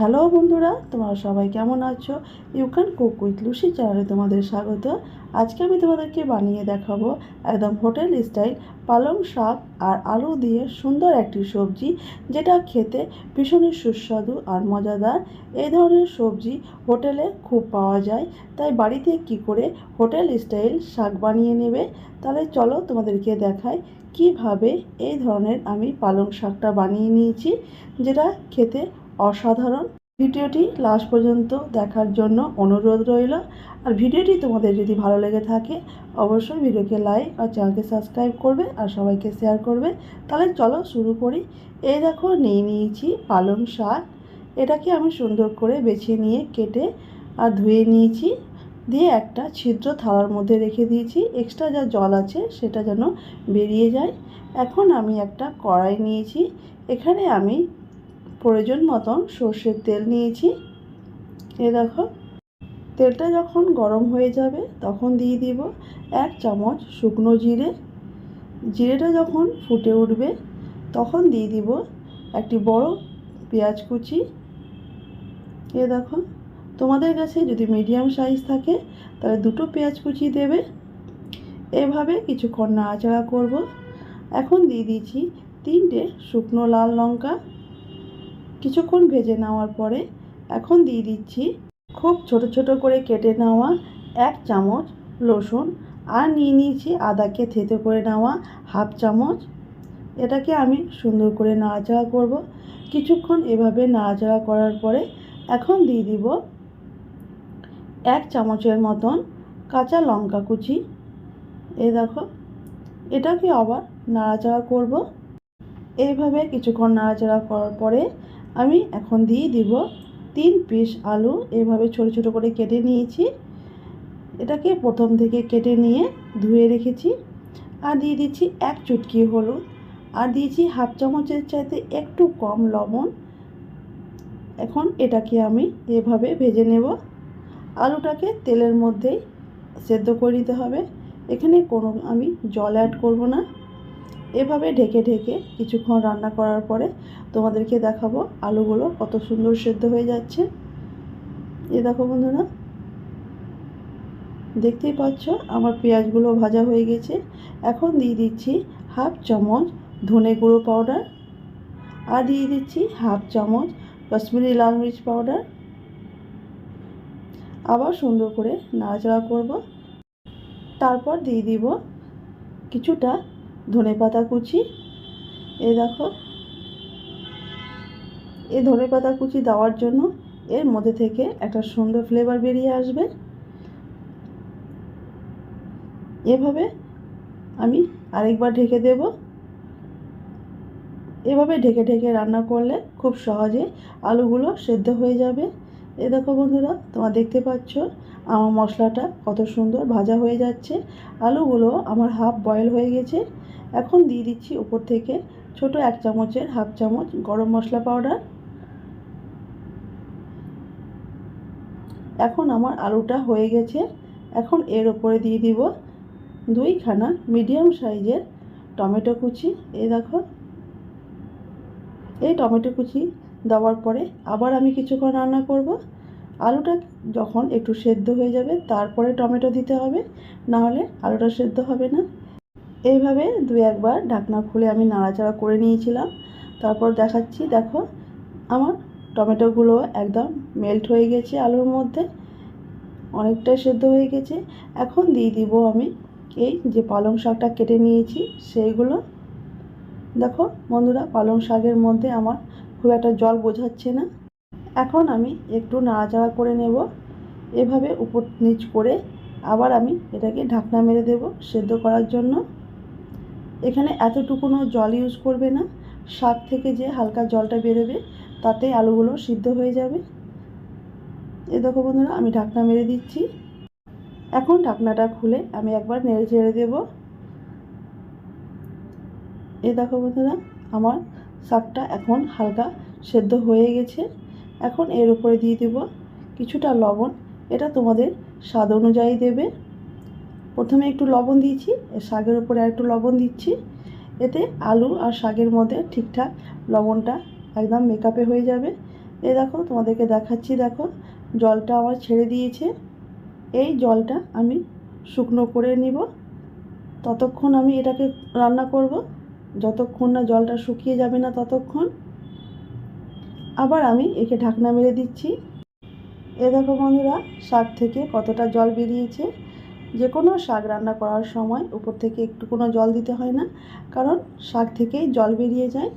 Hello বন্ধুরা, তোমরা সবাই কেমন আছো? You can cook with Lucy চ্যানেলে তোমাদের স্বাগত। আজকে আমি তোমাদেরকে বানিয়ে দেখাবো একদম হোটেল স্টাইল পালং শাক আর আলু দিয়ে সুন্দর একটি সবজি, যেটা খেতে ভীষণই সুস্বাদু আর মজাদার। এই ধরনের সবজি হোটেলে খুব পাওয়া যায়, তাই বাড়িতে কি করে হোটেল স্টাইল শাক বানিয়ে নেবে? তাহলে চলো তোমাদেরকে দেখাই কীভাবে এই ধরনের আমি পালং শাকটা বানিয়ে নিয়েছি, যেটা খেতে অসাধারণ। ভিডিওটি লাস্ট পর্যন্ত দেখার জন্য অনুরোধ রইল। আর ভিডিওটি তোমাদের যদি ভালো লেগে থাকে, অবশ্যই ভিডিওকে লাইক আর চ্যানেলকে সাবস্ক্রাইব করবে আর সবাইকে শেয়ার করবে। তাহলে চলো শুরু করি। এই দেখো, নিয়ে নিয়েছি পালং শাক। এটাকে আমি সুন্দর করে বেছে নিয়ে কেটে আর ধুয়ে নিয়েছি। দিয়ে একটা ছিদ্র থালার মধ্যে রেখে দিয়েছি। এক্সট্রা যা জল আছে সেটা যেন বেরিয়ে যায়। এখন আমি একটা কড়াই নিয়েছি। এখানে আমি প্রয়োজন মতন সর্ষের তেল নিয়েছি। এ দেখো, তেলটা যখন গরম হয়ে যাবে তখন দিয়ে দিব এক চামচ শুকনো জিরে। জিরেটা যখন ফুটে উঠবে তখন দিয়ে দিব একটি বড় পেঁয়াজ কুচি। এ দেখো, তোমাদের কাছে যদি মিডিয়াম সাইজ থাকে তাহলে দুটো পেঁয়াজ কুচি দেবে। এভাবে কিছুক্ষণ নাড়াচাড়া করব। এখন দিয়ে দিয়েছি তিনটে শুকনো লাল লঙ্কা। কিছুক্ষণ ভেজে নেওয়ার পরে এখন দিয়ে দিচ্ছি খুব ছোট ছোট করে কেটে নেওয়া এক চামচ রসুন আর নিয়ে নিয়েছি আদাকে থেতে করে নেওয়া হাফ চামচ। এটাকে আমি সুন্দর করে নাড়াচাড়া করব। কিছুক্ষণ এভাবে নাড়াচাড়া করার পরে এখন দিয়ে দিব এক চামচের মতন কাঁচা লঙ্কা কুচি। এ দেখো, এটাকে আবার নাড়াচাড়া করব। এইভাবে কিছুক্ষণ নাড়াচাড়া করার পরে আমি এখন দিয়ে দিব তিন পিস আলু। এভাবে ছোট ছোট করে কেটে নিয়েছি। এটাকে প্রথম থেকে কেটে নিয়ে ধুয়ে রেখেছি। আর দিয়ে দিচ্ছি এক চুটকি হলুদ। আর দিয়েছি হাফ চামচের চাইতে একটু কম লবণ। এখন এটাকে আমি এভাবে ভেজে নেব। আলুটাকে তেলের মধ্যেই সেদ্ধ করে নিতে হবে। এখানে কোনো আমি জল অ্যাড করব না। এভাবে ঢেকে ঢেকে কিছুক্ষণ রান্না করার পরে তোমাদেরকে দেখাবো আলুগুলো কত সুন্দর সেদ্ধ হয়ে যাচ্ছে। এ দেখো বন্ধুরা, দেখতেই পাচ্ছ আমার পেঁয়াজগুলো ভাজা হয়ে গেছে। এখন দিয়ে দিচ্ছি হাফ চামচ ধনে গুঁড়ো পাউডার আর দিয়ে দিচ্ছি হাফ চামচ কাশ্মীরি লাল মির্চ পাউডার। আবার সুন্দর করে নাড়াচাড়া করব। তারপর দিয়ে দিব কিছুটা ধনে পাতা কুচি। এ দেখো। এই ধনে পাতা কুচি দেওয়ার জন্য এর মধ্যে থেকে একটা সুন্দর ফ্লেভার বেরিয়ে আসবে। এভাবে আমি আরেকবার ঢেকে দেব। এভাবে ঢেকে ঢেকে রান্না করলে খুব সহজে আলুগুলো সেদ্ধ হয়ে যাবে। এ দেখো বন্ধুরা, তোমরা দেখতে পাচ্ছ আমার মশলাটা কত সুন্দর ভাজা হয়ে যাচ্ছে। আলুগুলো আমার হাফ বয়েল হয়ে গেছে। এখন দিয়ে দিচ্ছি উপর থেকে ছোট এক চামচের হাফ চামচ গরম মশলা পাউডার এখন আমার আলুটা হয়ে গেছে। এখন এর ওপরে দিয়ে দিব দুইখানা মিডিয়াম সাইজের টমেটো কুচি। এই দেখো এই টমেটো কুচি দেওয়ার পরে আবার আমি কিছুক্ষণ রান্না করব। আলুটা যখন একটু সেদ্ধ হয়ে যাবে, তারপরে টমেটো দিতে হবে। নাহলে আলুটা সেদ্ধ হবে না। এইভাবে দু একবার ঢাকনা খুলে আমি নাড়াচাড়া করে নিয়েছিলাম। তারপর দেখাচ্ছি, দেখো আমার টমেটোগুলো একদম মেল্ট হয়ে গেছে আলুর মধ্যে। অনেকটাই সেদ্ধ হয়ে গেছে। এখন দিয়ে দিব আমি এই যে পালং শাকটা কেটে নিয়েছি, সেইগুলো দেখো বন্ধুরা, পালং শাকের মধ্যে আমার খুব একটা জল বোঝাচ্ছে না। এখন আমি একটু নাড়াচাড়া করে নেব। এভাবে উপর নিচ করে আবার আমি এটাকে ঢাকনা মেরে দেব সেদ্ধ করার জন্য। এখানে এতটুকুনো জল ইউজ করবে না। শাক থেকে যে হালকা জলটা বেরোবে, তাতে আলুগুলো সিদ্ধ হয়ে যাবে। এ দেখো বন্ধুরা, আমি ঢাকনা মেরে দিচ্ছি। এখন ঢাকনাটা খুলে আমি একবার নেড়ে চেড়ে দেবো। এই দেখো বন্ধুরা, আমার শাকটা এখন হালকা সেদ্ধ হয়ে গেছে। এখন এর উপরে দিয়ে দেব কিছুটা লবণ, এটা তোমাদের স্বাদ অনুযায়ী দেবে। প্রথমে একটু লবণ দিয়েছি শাকের উপরে আর একটু লবণ দিচ্ছি। এতে আলু আর শাকের মধ্যে ঠিকঠাক লবণটা একদম মেকআপে হয়ে যাবে। এই দেখো, তোমাদেরকে দেখাচ্ছি, দেখো, জলটা আমার ছেড়ে দিয়েছে। এই জলটা আমি শুকনো করে নিব। ততক্ষণ আমি এটাকে রান্না করব। যতক্ষণ না জলটা শুকিয়ে যাবে না ততক্ষণ আবার আমি একে ঢাকনা মেরে দিচ্ছি। এ দেখো বন্ধুরা, শাক থেকে কতটা জল বেরিয়েছে। যে কোনো শাক রান্না করার সময় উপর থেকে একটু কোনো জল দিতে হয় না, কারণ শাক থেকেই জল বেরিয়ে যায়।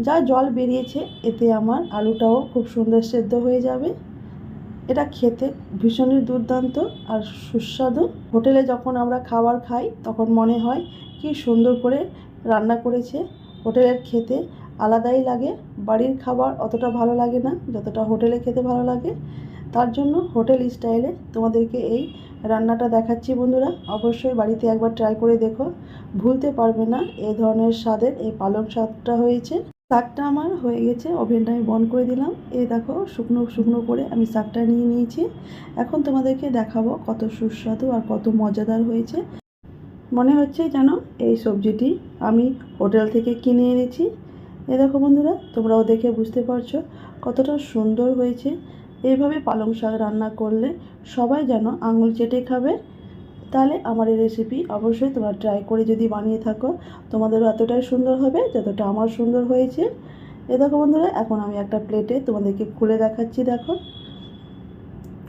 যা জল বেরিয়েছে, এতে আমার আলুটাও খুব সুন্দর সেদ্ধ হয়ে যাবে। এটা খেতে ভীষণই দুর্দান্ত আর সুস্বাদু। হোটেলে যখন আমরা খাবার খাই, তখন মনে হয় কি সুন্দর করে রান্না করেছে। হোটেলের খেতে আলাদাই লাগে। বাড়ির খাবার অতটা ভালো লাগে না, যতটা হোটেলে খেতে ভালো লাগে। তার জন্য হোটেল স্টাইলে তোমাদেরকে এই রান্নাটা দেখাচ্ছি বন্ধুরা। অবশ্যই বাড়িতে একবার ট্রাই করে দেখো। ভুলতে পারবে না এই ধরনের স্বাদের এই পালং শাকটা হয়েছে। শাকটা আমার হয়ে গেছে ওভেনটা আমি বন্ধ করে দিলাম। এ দেখো, শুকনো শুকনো করে আমি শাকটা নিয়ে নিয়েছি। এখন তোমাদেরকে দেখাবো কত সুস্বাদু আর কত মজাদার হয়েছে। মনে হচ্ছে যেন এই সবজিটি আমি হোটেল থেকে কিনে এনেছি। এ দেখো বন্ধুরা, তোমরাও দেখে বুঝতে পারছ কতটা সুন্দর হয়েছে। এইভাবে পালং শাক রান্না করলে সবাই যেন আঙুল চেটে খাবে। তাহলে আমার এই রেসিপি অবশ্যই তোমরা ট্রাই করে যদি বানিয়ে থাকো, তোমাদেরও এতটাই সুন্দর হবে যতটা আমার সুন্দর হয়েছে। এ দেখো বন্ধুরা, এখন আমি একটা প্লেটে তোমাদেরকে খুলে দেখাচ্ছি, দেখো।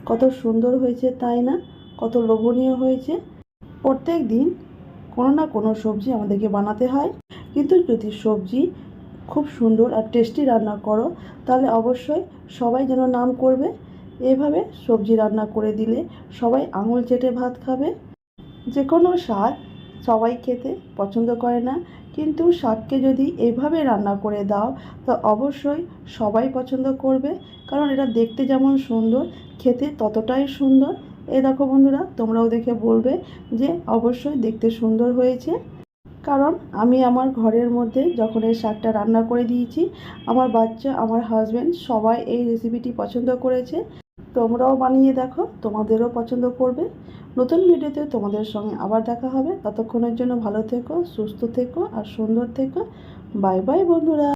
কত সুন্দর হয়েছে, তাই না? কত লোভনীয় হয়েছে। প্রত্যেক দিন কোনো না কোনো সবজি আমাদেরকে বানাতে হয়। কিন্তু যদি সবজি খুব সুন্দর আর টেস্টি রান্না করো, তাহলে অবশ্যই সবাই যেন নাম করবে। এভাবে সবজি রান্না করে দিলে সবাই আঙুল চেটে ভাত খাবে। যে কোনো শাক সবাই খেতে পছন্দ করে না, কিন্তু শাককে যদি এভাবে রান্না করে দাও, তো অবশ্যই সবাই পছন্দ করবে। কারণ এটা দেখতে যেমন সুন্দর, খেতে ততটাই সুন্দর। এই দেখো বন্ধুরা, তোমরাও দেখে বলবে যে অবশ্যই দেখতে সুন্দর হয়েছে। কারণ আমি আমার ঘরের মধ্যে যখন এই শাকটা রান্না করে দিয়েছি, আমার বাচ্চা, আমার হাজব্যান্ড সবাই এই রেসিপিটি পছন্দ করেছে। তোমরাও বানিয়ে দেখো, তোমাদেরও পছন্দ করবে। নতুন ভিডিওতে তোমাদের সঙ্গে আবার দেখা হবে। ততক্ষণের জন্য ভালো থেকো, সুস্থ থেকো, আর সুন্দর থেকো। বাই বাই বন্ধুরা।